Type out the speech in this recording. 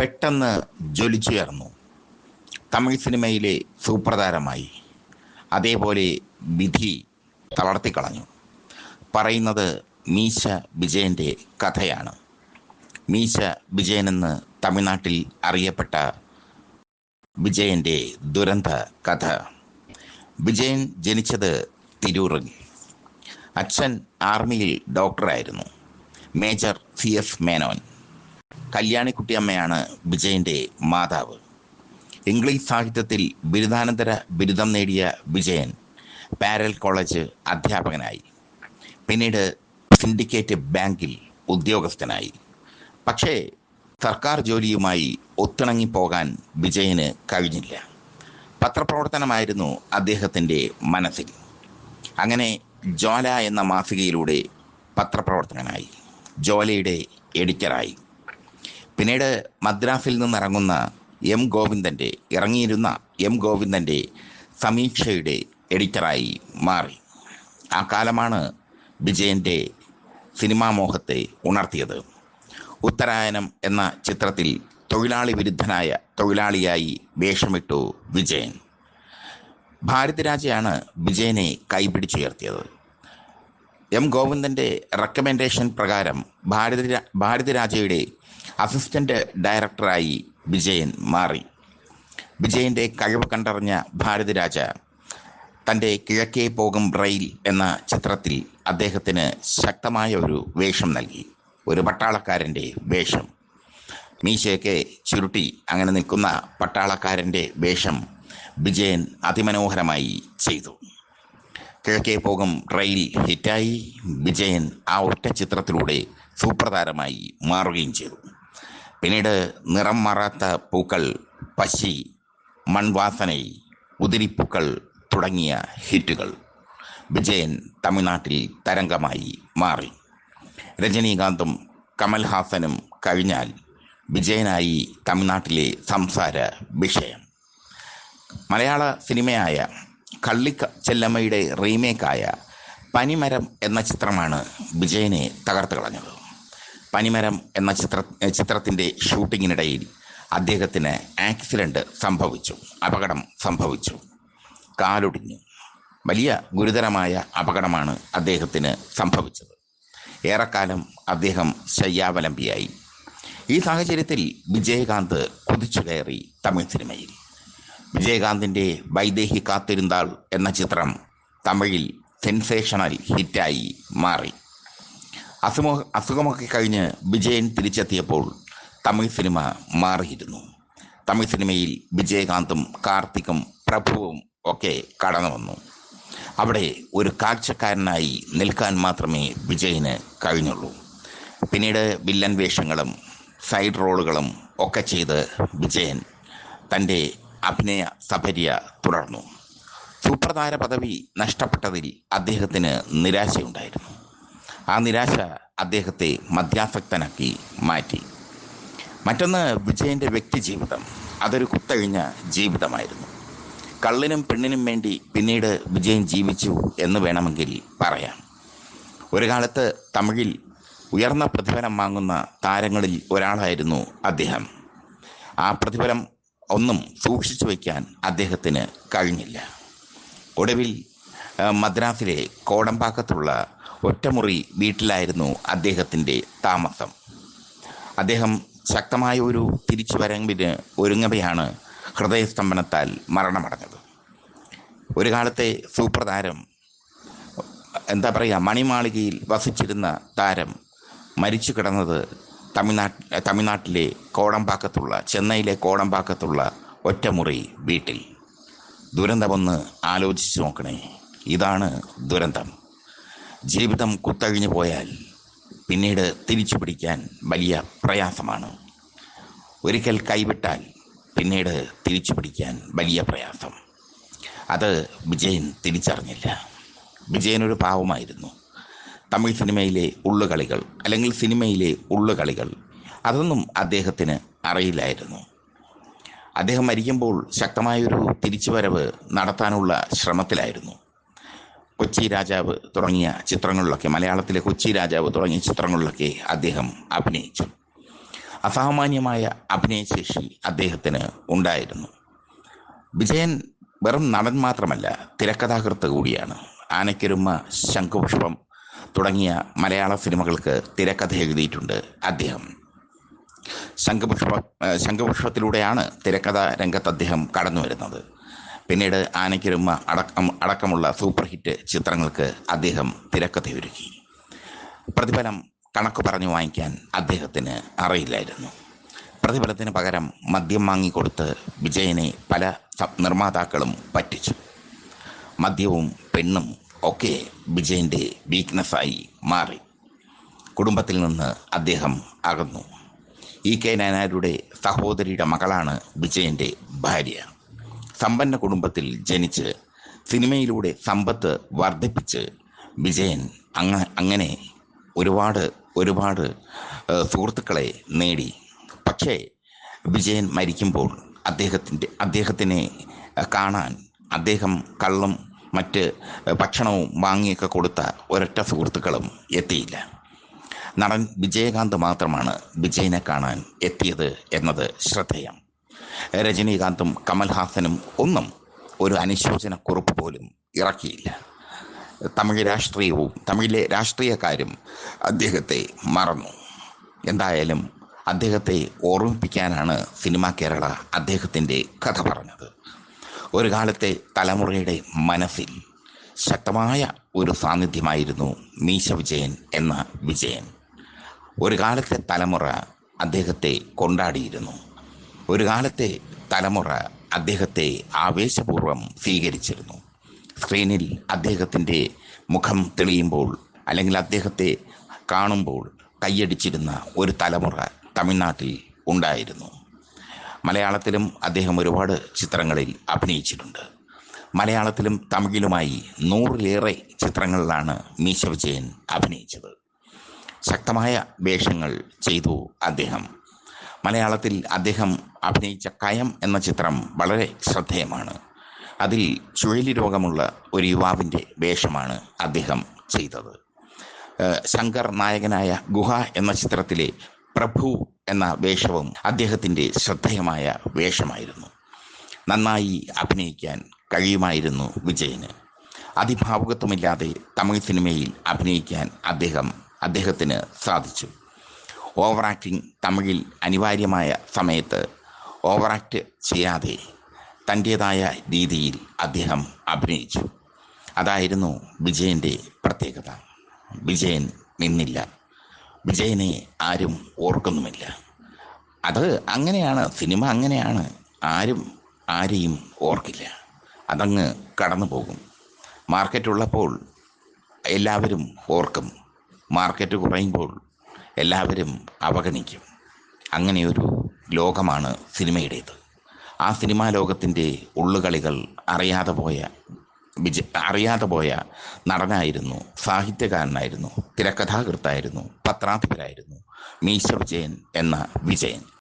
പെട്ടെന്ന് ജ്വലിച്ചുയർന്നു തമിഴ് സിനിമയിലെ സൂപ്രതാരമായി അതേപോലെ വിധി തളർത്തിക്കളഞ്ഞു. പറയുന്നത് മീശ വിജയന്റെ കഥയാണ്. മീശ വിജയൻ എന്ന് തമിഴ്നാട്ടിൽ അറിയപ്പെട്ട വിജയന്റെ ദുരന്ത കഥ. വിജയൻ ജനിച്ചത് തിരൂറിൽ. അച്ഛൻ ആർമിയിൽ ഡോക്ടറായിരുന്നു. Major C S Menon. കല്യാണിക്കുട്ടിയമ്മയാണ് വിജയന്റെ മാതാവ്. ഇംഗ്ലീഷ് സാഹിത്യത്തിൽ ബിരുദാനന്തര ബിരുദം നേടിയ വിജയൻ പാരൽ കോളേജ് അധ്യാപകനായി. പിന്നീട് സിൻഡിക്കേറ്റ് ബാങ്കിൽ ഉദ്യോഗസ്ഥനായി. പക്ഷേ സർക്കാർ ജോലിയുമായി ഒത്തിണങ്ങിപ്പോകാൻ വിജയന് കഴിഞ്ഞില്ല. പത്രപ്രവർത്തനമായിരുന്നു അദ്ദേഹത്തിന്റെ മനസ്സിൽ. അങ്ങനെ ജോല എന്ന മാസികയിലൂടെ പത്രപ്രവർത്തകനായി. ജോലയുടെ എഡിറ്ററായി. പിന്നീട് മദ്രാസിൽ നിന്നിറങ്ങുന്ന എം ഗോവിന്ദന്റെ ഇറങ്ങിയിരുന്ന എം ഗോവിന്ദന്റെ സമീക്ഷയുടെ എഡിറ്ററായി മാറി. ആ കാലമാണ് വിജയന്റെ സിനിമാ മോഹത്തെ ഉണർത്തിയത്. ഉത്തരായനം എന്ന ചിത്രത്തിൽ തൊഴിലാളി വിരുദ്ധനായ തൊഴിലാളിയായി വേഷമിട്ടു വിജയൻ. ഭാരതരാജയാണ് വിജയനെ കൈപിടിച്ചുയർത്തിയത്. എം ഗോവിന്ദന്റെ റെക്കമെൻഡേഷൻ പ്രകാരം ഭാരതി ഭാരതിരാജയുടെ അസിസ്റ്റന്റ് ഡയറക്ടറായി വിജയൻ മാറി. വിജയന്റെ കഴിവ് കണ്ടറിഞ്ഞ ഭാരതിരാജ തന്റെ കിഴക്കേ പോകും റെയിൽ എന്ന ചിത്രത്തിൽ അദ്ദേഹത്തിന് ശക്തമായ ഒരു വേഷം നൽകി. ഒരു പട്ടാളക്കാരന്റെ വേഷം. മീശയൊക്കെ ചുരുട്ടി അങ്ങനെ നിൽക്കുന്ന പട്ടാളക്കാരന്റെ വേഷം വിജയൻ അതിമനോഹരമായി ചെയ്തു. കിഴക്കേ പോകും റെയിൽ ഹിറ്റായി വിജയൻ ആ ഒറ്റ ചിത്രത്തിലൂടെ സൂപ്രധാരമായി മാറുകയും ചെയ്തു. പിന്നീട് നിറം മാറാത്ത പൂക്കൾ പശി മൺവാസനൈ ഉതിരിപ്പൂക്കൾ തുടങ്ങിയ ഹിറ്റുകൾ വിജയൻ തമിഴ്നാട്ടിൽ തരംഗമായി മാറി. രജനീകാന്തും കമൽഹാസനും കഴിഞ്ഞാൽ വിജയനായി തമിഴ്നാട്ടിലെ സംസാര വിഷയം. മലയാള സിനിമയായ കള്ളി ചെല്ലമ്മയുടെ റീമേക്കായ പനിമരം എന്ന ചിത്രമാണ് വിജയനെ തകർത്ത് കളഞ്ഞത്. പനിമരം എന്ന ചിത്ര ചിത്രത്തിന്റെ ഷൂട്ടിങ്ങിനിടയിൽ അദ്ദേഹത്തിന് ആക്സിഡന്റ് സംഭവിച്ചു അപകടം സംഭവിച്ചു. കാലൊടിഞ്ഞു. വലിയ ഗുരുതരമായ അപകടമാണ് അദ്ദേഹത്തിന് സംഭവിച്ചത്. ഏറെക്കാലം അദ്ദേഹം ശയ്യാവലംബിയായി. ഈ സാഹചര്യത്തിൽ വിജയകാന്ത് കുതിച്ചു കയറി തമിഴ് സിനിമയിൽ. വിജയകാന്തിന്റെ വൈദേഹി കാത്തിരുന്നാൾ എന്ന ചിത്രം തമിഴിൽ സെൻസേഷണൽ ഹിറ്റായി മാറി. അസുഖ അസുഖമൊക്കെ കഴിഞ്ഞ് വിജയൻ തിരിച്ചെത്തിയപ്പോൾ തമിഴ് സിനിമ മാറിയിരുന്നു. തമിഴ് സിനിമയിൽ വിജയകാന്തും കാർത്തിക്കും പ്രഭുവും ഒക്കെ കടന്നു വന്നു. അവിടെ ഒരു കാഴ്ചക്കാരനായി നിൽക്കാൻ മാത്രമേ വിജയന് കഴിഞ്ഞുള്ളൂ. പിന്നീട് വില്ലൻ വേഷങ്ങളും സൈഡ് റോളുകളും ഒക്കെ ചെയ്ത് വിജയൻ തന്റെ അഭിനയ സഫര്യ തുടർന്നു. സൂപ്രധാര പദവി നഷ്ടപ്പെട്ടതിൽ അദ്ദേഹത്തിന് നിരാശയുണ്ടായിരുന്നു. ആ നിരാശ അദ്ദേഹത്തെ മദ്യാസക്തനാക്കി മാറ്റി. മറ്റൊന്ന് വിജയന്റെ വ്യക്തിജീവിതം. അതൊരു കുത്തഴിഞ്ഞ ജീവിതമായിരുന്നു. കള്ളിനും പെണ്ണിനും വേണ്ടി പിന്നീട് വിജയൻ ജീവിച്ചു എന്ന് വേണമെങ്കിൽ പറയാം. ഒരു കാലത്ത് തമിഴിൽ ഉയർന്ന പ്രതിഫലം വാങ്ങുന്ന താരങ്ങളിൽ ഒരാളായിരുന്നു അദ്ദേഹം. ആ പ്രതിഫലം ഒന്നും സൂക്ഷിച്ചു വയ്ക്കാൻ അദ്ദേഹത്തിന് കഴിഞ്ഞില്ല. ഒടുവിൽ മദ്രാസിലെ കോടമ്പാക്കത്തുള്ള ഒറ്റമുറി വീട്ടിലായിരുന്നു അദ്ദേഹത്തിന്റെ താമസം. അദ്ദേഹം ശക്തമായ ഒരു തിരിച്ചു വരവിന് ഒരുങ്ങവെയാണ് ഹൃദയസ്തംഭനത്താൽ മരണമടഞ്ഞത്. ഒരു കാലത്തെ സൂപ്പർ താരം എന്താ പറയുക മണിമാളികയിൽ വസിച്ചിരുന്ന താരം മരിച്ചു കിടന്നത് തമിഴ്നാട്ട് തമിഴ്നാട്ടിലെ കോടമ്പാക്കത്തുള്ള ചെന്നൈയിലെ കോടമ്പാക്കത്തുള്ള ഒറ്റമുറി വീട്ടിൽ. ദുരന്തമൊന്ന് ആലോചിച്ച് നോക്കണേ. ഇതാണ് ദുരന്തം. ജീവിതം കുത്തഴിഞ്ഞു പോയാൽ പിന്നീട് തിരിച്ചു പിടിക്കാൻ വലിയ പ്രയാസമാണ്. ഒരിക്കൽ കൈവിട്ടാൽ പിന്നീട് തിരിച്ചു പിടിക്കാൻ വലിയ പ്രയാസം. അത് വിജയൻ തിരിച്ചറിഞ്ഞില്ല. വിജയൻ ഒരു പാവമായിരുന്നു. തമിഴ് സിനിമയിലെ ഉള്ളുകളികൾ അല്ലെങ്കിൽ സിനിമയിലെ ഉള്ളുകളികൾ. അതൊന്നും അദ്ദേഹത്തിന് അറിയില്ലായിരുന്നു. അദ്ദേഹം മരിക്കുമ്പോൾ ശക്തമായൊരു തിരിച്ചുവരവ് നടത്താനുള്ള ശ്രമത്തിലായിരുന്നു. കൊച്ചി രാജാവ് തുടങ്ങിയ ചിത്രങ്ങളിലൊക്കെ മലയാളത്തിലെ കൊച്ചി രാജാവ് തുടങ്ങിയ ചിത്രങ്ങളിലൊക്കെ അദ്ദേഹം അഭിനയിച്ചു. അസാമാന്യമായ അഭിനയശേഷി അദ്ദേഹത്തിന് ഉണ്ടായിരുന്നു. വിജയൻ വെറും നടൻ മാത്രമല്ല തിരക്കഥാകൃത്ത് കൂടിയാണ്. ആനയ്ക്കൊരുമ ശംഖുപുഷ്പം തുടങ്ങിയ മലയാള സിനിമകൾക്ക് തിരക്കഥ എഴുതിയിട്ടുണ്ട് അദ്ദേഹം. ശംഖപുഷ്പ ശംഖപുഷ്പത്തിലൂടെയാണ് തിരക്കഥ രംഗത്ത് അദ്ദേഹം കടന്നു വരുന്നത്. പിന്നീട് ആനയ്ക്കൊരുമ അടക്കം അടക്കമുള്ള സൂപ്പർ ഹിറ്റ് ചിത്രങ്ങൾക്ക് അദ്ദേഹം തിരക്കഥയൊരുക്കി പ്രതിഫലം കണക്ക് പറഞ്ഞു വാങ്ങിക്കാൻ അദ്ദേഹത്തിന് അറിയില്ലായിരുന്നു. പ്രതിഫലത്തിന് പകരം മദ്യം വാങ്ങിക്കൊടുത്ത് വിജയനെ പല നിർമ്മാതാക്കളും പറ്റിച്ചു. മദ്യവും പെണ്ണും ഒക്കെ വിജയന്റെ വീക്ക്നെസ്സായി മാറി. കുടുംബത്തിൽ നിന്ന് അദ്ദേഹം അകന്നു. ഇ കെ നായനാരുടെ സഹോദരിയുടെ മകളാണ് വിജയന്റെ ഭാര്യ. സമ്പന്ന കുടുംബത്തിൽ ജനിച്ച് സിനിമയിലൂടെ സമ്പത്ത് വർദ്ധിപ്പിച്ച് വിജയൻ അങ്ങ അങ്ങനെ ഒരുപാട് ഒരുപാട് സുഹൃത്തുക്കളെ നേടി. പക്ഷേ വിജയൻ മരിക്കുമ്പോൾ അദ്ദേഹത്തിന്റെ അദ്ദേഹത്തിനെ കാണാൻ അദ്ദേഹം കള്ളും മറ്റ് ഭക്ഷണവും വാങ്ങിയൊക്കെ കൊടുത്ത ഒരൊറ്റ സുഹൃത്തുക്കളും എത്തിയില്ല. നടൻ വിജയകാന്ത് മാത്രമാണ് വിജയനെ കാണാൻ എത്തിയത് എന്നത് ശ്രദ്ധേയം. രജനീകാന്തും കമൽഹാസനും ഒന്നും ഒരു അനുശോചന കുറിപ്പ് പോലും ഇറക്കിയില്ല. തമിഴ് രാഷ്ട്രീയവും തമിഴിലെ രാഷ്ട്രീയക്കാരും അദ്ദേഹത്തെ മറന്നു. എന്തായാലും അദ്ദേഹത്തെ ഓർമ്മിപ്പിക്കാനാണ് സിനിമ കേരള അദ്ദേഹത്തിന്റെ കഥ പറഞ്ഞത്. ഒരു കാലത്തെ തലമുറയുടെ മനസ്സിൽ ശക്തമായ ഒരു സാന്നിധ്യമായിരുന്നു മീശ വിജയൻ എന്ന വിജയൻ. ഒരു കാലത്തെ തലമുറ അദ്ദേഹത്തെ കൊണ്ടാടിയിരുന്നു. ഒരു കാലത്തെ തലമുറ അദ്ദേഹത്തെ ആവേശപൂർവം സ്വീകരിച്ചിരുന്നു. സ്ക്രീനിൽ അദ്ദേഹത്തിന്റെ മുഖം തെളിയുമ്പോൾ അല്ലെങ്കിൽ അദ്ദേഹത്തെ കാണുമ്പോൾ കൈയടിച്ചിരുന്ന ഒരു തലമുറ തമിഴ്നാട്ടിൽ ഉണ്ടായിരുന്നു. മലയാളത്തിലും അദ്ദേഹം ഒരുപാട് ചിത്രങ്ങളിൽ അഭിനയിച്ചിട്ടുണ്ട്. മലയാളത്തിലും തമിഴിലുമായി നൂറിലേറെ ചിത്രങ്ങളിലാണ് മീശ വിജയൻ അഭിനയിച്ചത്. ശക്തമായ വേഷങ്ങൾ ചെയ്തു അദ്ദേഹം. മലയാളത്തിൽ അദ്ദേഹം അഭിനയിച്ച കയം എന്ന ചിത്രം വളരെ ശ്രദ്ധേയമാണ്. അതിൽ ചുഴലി രോഗമുള്ള ഒരു യുവാവിന്റെ വേഷമാണ് അദ്ദേഹം ചെയ്തത്. ശങ്കർ നായകനായ ഗുഹ എന്ന ചിത്രത്തിലെ പ്രഭു എന്ന വേഷവും അദ്ദേഹത്തിന്റെ ശ്രദ്ധേയമായ വേഷമായിരുന്നു. നന്നായി അഭിനയിക്കാൻ കഴിയുമായിരുന്നു വിജയന്. അതിഭാവുകത്വമില്ലാതെ തമിഴ് സിനിമയിൽ അഭിനയിക്കാൻ അദ്ദേഹം അദ്ദേഹത്തിന് സാധിച്ചു. ഓവർ ആക്ടിങ് തമിഴിൽ അനിവാര്യമായ സമയത്ത് ഓവർ ആക്ട് ചെയ്യാതെ തന്റേതായ രീതിയിൽ അദ്ദേഹം അഭിനയിച്ചു. അതായിരുന്നു വിജയന്റെ പ്രത്യേകത. വിജയൻ നിന്നില്ല. വിജയനെ ആരും ഓർക്കുന്നുമില്ല. അത് അങ്ങനെയാണ് സിനിമ അങ്ങനെയാണ്. ആരും ആരെയും ഓർക്കില്ല. അതങ്ങ് കടന്നു പോകും. മാർക്കറ്റ് ഉള്ളപ്പോൾ എല്ലാവരും ഓർക്കും. മാർക്കറ്റ് കുറയുമ്പോൾ എല്ലാവരും അവഗണിക്കും. അങ്ങനെയൊരു ലോകമാണ് സിനിമയുടേത്. ആ സിനിമാ ലോകത്തിന്റെ ഉള്ളുകളികൾ അറിയാതെ പോയ വിജ അറിയാതെ പോയ നടനായിരുന്നു സാഹിത്യകാരനായിരുന്നു തിരക്കഥാകൃത്തായിരുന്നു പത്രാധിപരായിരുന്നു മീശ വിജയൻ എന്ന വിജയൻ.